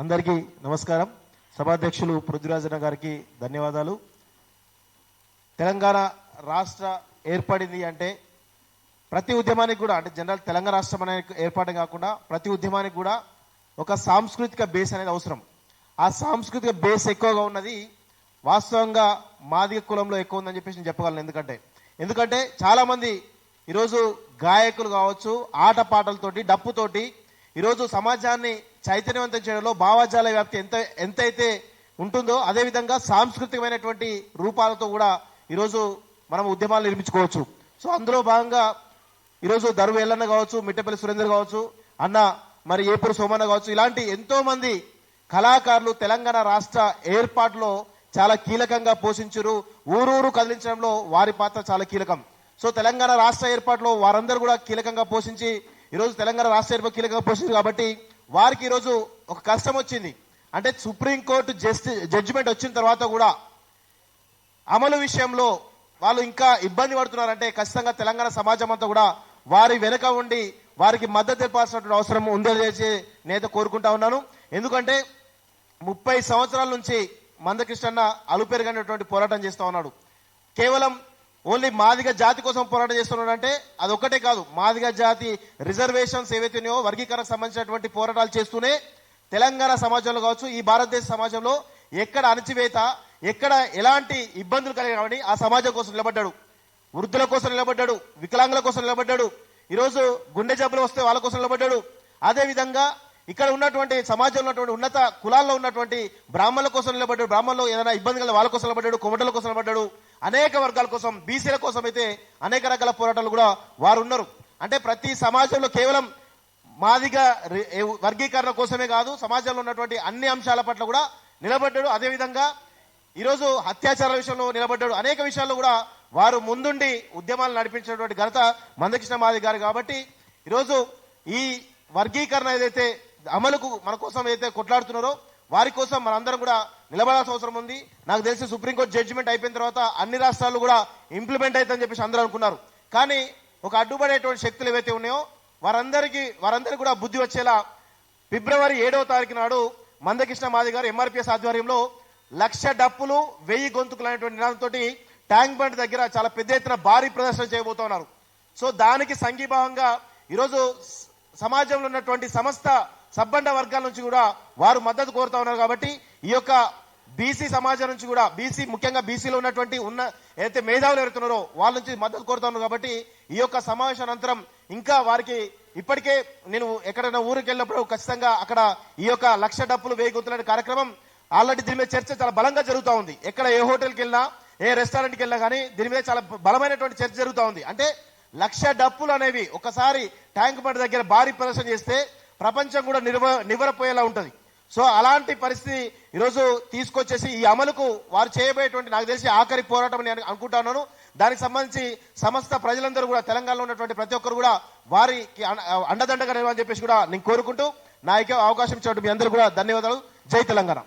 అందరికీ నమస్కారం. సభాధ్యక్షులు పృథ్వీరాజన్న గారికి ధన్యవాదాలు. తెలంగాణ రాష్ట్ర ఏర్పడింది అంటే ప్రతి ఉద్యమానికి కూడా అంటే జనరల్ తెలంగాణ రాష్ట్రం అనే ఏర్పాటు కాకుండా ప్రతి ఉద్యమానికి కూడా ఒక సాంస్కృతిక బేస్ అనేది అవసరం. ఆ సాంస్కృతిక బేస్ ఎక్కువగా ఉన్నది వాస్తవంగా మాదిగ కులంలో ఎక్కువ ఉందని చెప్పేసి నేను చెప్పగలను. ఎందుకంటే ఎందుకంటే చాలామంది ఈరోజు గాయకులు కావచ్చు ఆట పాటలతోటి డప్పుతోటి ఈరోజు సమాజాన్ని చైతన్యవంతం చేయడంలో భావజాల వ్యాప్తి ఎంత ఎంతైతే ఉంటుందో అదేవిధంగా సాంస్కృతికమైనటువంటి రూపాలతో కూడా ఈరోజు మనం ఉద్యమాలు నిర్మించుకోవచ్చు. సో అందులో భాగంగా ఈరోజు దరువు ఎల్లన్న కావచ్చు మిట్టపల్లి సురేందర్ కావచ్చు అన్న మరి ఏపూరు సోమన్న కావచ్చు ఇలాంటి ఎంతో మంది కళాకారులు తెలంగాణ రాష్ట్ర ఏర్పాటులో చాలా కీలకంగా పోషించరు. ఊరూరు కదిలించడంలో వారి పాత్ర చాలా కీలకం. సో తెలంగాణ రాష్ట్ర ఏర్పాటులో వారందరూ కూడా కీలకంగా పోషించి ఈరోజు తెలంగాణ రాష్ట్ర ఏర్పాటు కీలకంగా పోషించారు కాబట్టి వారికి ఈరోజు ఒక కష్టం వచ్చింది. అంటే సుప్రీంకోర్టు జస్టి జడ్జిమెంట్ వచ్చిన తర్వాత కూడా అమలు విషయంలో వాళ్ళు ఇంకా ఇబ్బంది పడుతున్నారంటే ఖచ్చితంగా తెలంగాణ సమాజం అంతా కూడా వారి వెనుక ఉండి వారికి మద్దతు తెలపాల్సినటువంటి అవసరం ఉందని చేసి నేత కోరుకుంటా ఉన్నాను. ఎందుకంటే ముప్పై సంవత్సరాల నుంచి మందకృష్ణన్న అలుపెరగనటువంటి పోరాటం చేస్తూ ఉన్నాడు. కేవలం ఓన్లీ మాదిగ జాతి కోసం పోరాటం చేస్తున్నాడు అంటే అది ఒక్కటే కాదు. మాదిగ జాతి రిజర్వేషన్స్ ఏవైతే ఉన్నాయో వర్గీకరణకు సంబంధించినటువంటి పోరాటాలు చేస్తూనే తెలంగాణ సమాజంలో కావచ్చు ఈ భారతదేశ సమాజంలో ఎక్కడ అణచివేత ఎక్కడ ఎలాంటి ఇబ్బందులు కలిగినవని ఆ సమాజం కోసం నిలబడ్డాడు. వృద్ధుల కోసం నిలబడ్డాడు వికలాంగుల కోసం నిలబడ్డాడు. ఈరోజు గుండె జబ్బులు వస్తే వాళ్ళ కోసం నిలబడ్డాడు. అదేవిధంగా ఇక్కడ ఉన్నటువంటి సమాజంలో ఉన్నటువంటి ఉన్నత కులాల్లో ఉన్నటువంటి బ్రాహ్మణుల కోసం నిలబడ్డాడు. బ్రాహ్మణులు ఏదైనా ఇబ్బంది కలిగిన వాళ్ళ కోసం నిలబడ్డాడు కొమటల కోసం నిలబడ్డాడు. అనేక వర్గాల కోసం బీసీల కోసం అయితే అనేక రకాల పోరాటాలు కూడా వారు ఉన్నారు అంటే ప్రతి సమాజంలో కేవలం మాదిగా వర్గీకరణ కోసమే కాదు సమాజంలో ఉన్నటువంటి అన్ని అంశాల పట్ల కూడా నిలబడ్డాడు. అదేవిధంగా ఈరోజు అత్యాచారాల విషయంలో నిలబడ్డాడు. అనేక విషయాల్లో కూడా వారు ముందుండి ఉద్యమాలు నడిపించినటువంటి ఘనత మందకృష్ణ మాది గారు కాబట్టి ఈరోజు ఈ వర్గీకరణ ఏదైతే అమలుకు మన కోసం ఏదైతే కొట్లాడుతున్నారో వారి కోసం మనందరం కూడా నిలబడాల్సిన అవసరం ఉంది. నాకు తెలిసి సుప్రీంకోర్టు జడ్జిమెంట్ అయిపోయిన తర్వాత అన్ని రాష్ట్రాలు కూడా ఇంప్లిమెంట్ అవుతుందని చెప్పేసి అందరూ అనుకున్నారు. కానీ ఒక అడ్డుపడేటువంటి శక్తులు ఏవైతే ఉన్నాయో వారందరికీ వారందరికీ కూడా బుద్ధి వచ్చేలా ఫిబ్రవరి ఏడవ తారీఖు నాడు మందకృష్ణ మాది గారు ఎంఆర్పిఎస్ ఆధ్వర్యంలో లక్ష డప్పులు వెయ్యి గొంతుకులు అనేటువంటి నినాదంతో ట్యాంక్ బండ్ దగ్గర చాలా పెద్ద ఎత్తున భారీ ప్రదర్శన చేయబోతున్నారు సో దానికి సంఘీభావంగా ఈరోజు సమాజంలో ఉన్నటువంటి సమస్త సబ్బండ వర్గాల నుంచి కూడా వారు మద్దతు కోరుతా ఉన్నారు కాబట్టి ఈ యొక్క బీసీ సమాజం నుంచి కూడా బీసీ ముఖ్యంగా బీసీలో ఉన్నటువంటి ఉన్న ఏదైతే మేధావులు ఎవరుతున్నారో వాళ్ళ నుంచి మద్దతు కోరుతా ఉన్నారు కాబట్టి ఈ యొక్క సమావేశం అనంతరం ఇంకా వారికి ఇప్పటికే నేను ఎక్కడైనా ఊరికి వెళ్ళినప్పుడు ఖచ్చితంగా అక్కడ ఈ యొక్క లక్ష డప్పులు వేయి గుర్తులనే కార్యక్రమం ఆల్రెడీ దీని మీద చర్చ చాలా బలంగా జరుగుతూ ఉంది. ఎక్కడ ఏ హోటల్కి వెళ్ళినా ఏ రెస్టారెంట్కి వెళ్ళినా కానీ దీని మీద చాలా బలమైనటువంటి చర్చ జరుగుతూ ఉంది. అంటే లక్ష డప్పులు అనేవి ఒకసారి ట్యాంక్ బండ్ దగ్గర భారీ ప్రదర్శన చేస్తే ప్రపంచం కూడా నివ నివరపోయేలా ఉంటుంది. సో అలాంటి పరిస్థితి ఈరోజు తీసుకొచ్చేసి ఈ అమలుకు వారు చేయబోయేటువంటి నాకు తెలిసి ఆఖరి పోరాటం అని నేను అనుకుంటున్నాను దానికి సంబంధించి సమస్త ప్రజలందరూ కూడా తెలంగాణలో ఉన్నటువంటి ప్రతి ఒక్కరు కూడా వారికి అండదండగా నిర్వహణ చెప్పేసి కూడా నేను కోరుకుంటూ నా అవకాశం ఇచ్చినట్టు మీ అందరూ కూడా ధన్యవాదాలు. జై తెలంగాణ.